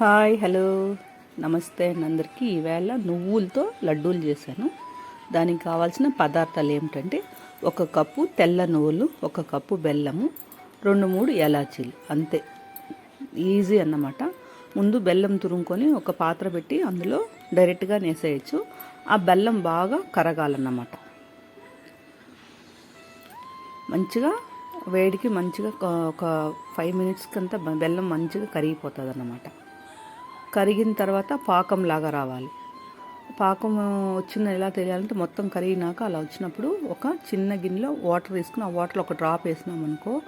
Hi hello. నమస్తే అండి అందరికీ ఈవేళ నువ్వులతో లడ్డూలు చేశాను. దానికి కావాల్సిన పదార్థాలు ఏమిటంటే ఒక కప్పు తెల్ల నువ్వులు ఒక కప్పు బెల్లము రెండు మూడు ఎలాచీలు. అంతే. ఈజీ అన్నమాట. ముందు బెల్లం తురుముకొని ఒక పాత్ర పెట్టి అందులో డైరెక్ట్గా నేసేయచ్చు. ఆ బెల్లం బాగా కరగాలన్నమాట. మంచిగా వేడికి మంచిగా ఒక- ఫైవ్ మినిట్స్కి అంతా బెల్లం మంచిగా కరిగిపోతుంది అన్నమాట కరిగిన తర్వాత పాకం లాగా రావాలి. పాకం వచ్చిందని ఎలా తెలియాలంటే మొత్తం కరిగినాక అలా వచ్చినప్పుడు ఒక చిన్న గిన్నెలో వాటర్ తీసుకుని ఆ వాటర్లో ఒక డ్రాప్ వేసినామనుకో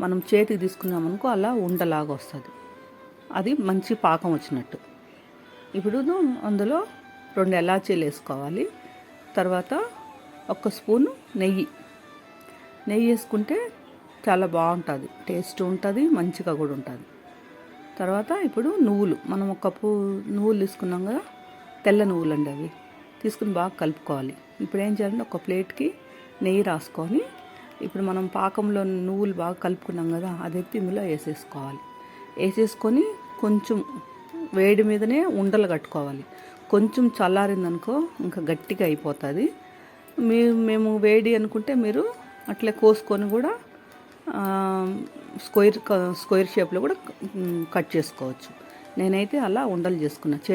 మనం చేతికి తీసుకున్నామనుకో అలా ఉండలాగా వస్తుంది. అది మంచి పాకం వచ్చినట్టు. ఇప్పుడు అందులో రెండు ఎలాచీలు వేసుకోవాలి. తర్వాత ఒక స్పూను నెయ్యి. నెయ్యి వేసుకుంటే చాలా బాగుంటుంది. టేస్ట్ ఉంటుంది మంచిగా కూడా ఉంటుంది. తర్వాత ఇప్పుడు నువ్వులు. మనం ఒక కప్పు నువ్వులు తీసుకున్నాం కదా తెల్ల నువ్వులు అండి అవి. తీసుకుని బాగా కలుపుకోవాలి. ఇప్పుడు ఏం చేయాలంటే ఒక ప్లేట్కి నెయ్యి రాసుకొని ఇప్పుడు మనం పాకంలో నువ్వులు బాగా కలుపుకున్నాం కదా అది ఎత్తి ఇందులో వేసేసుకోవాలి. వేసేసుకొని కొంచెం వేడి మీదనే ఉండలు కట్టుకోవాలి. కొంచెం చల్లారిందనుకో ఇంకా గట్టిగా అయిపోతుంది. మీ మేము వేడి అనుకుంటే మీరు అట్లే కోసుకొని కూడా స్క్వేర్ క- స్క్వేర్ షేప్లో కూడా కట్ చేసుకోవచ్చు. నేనైతే అలా ఉండలు చేసుకున్నా. చేతి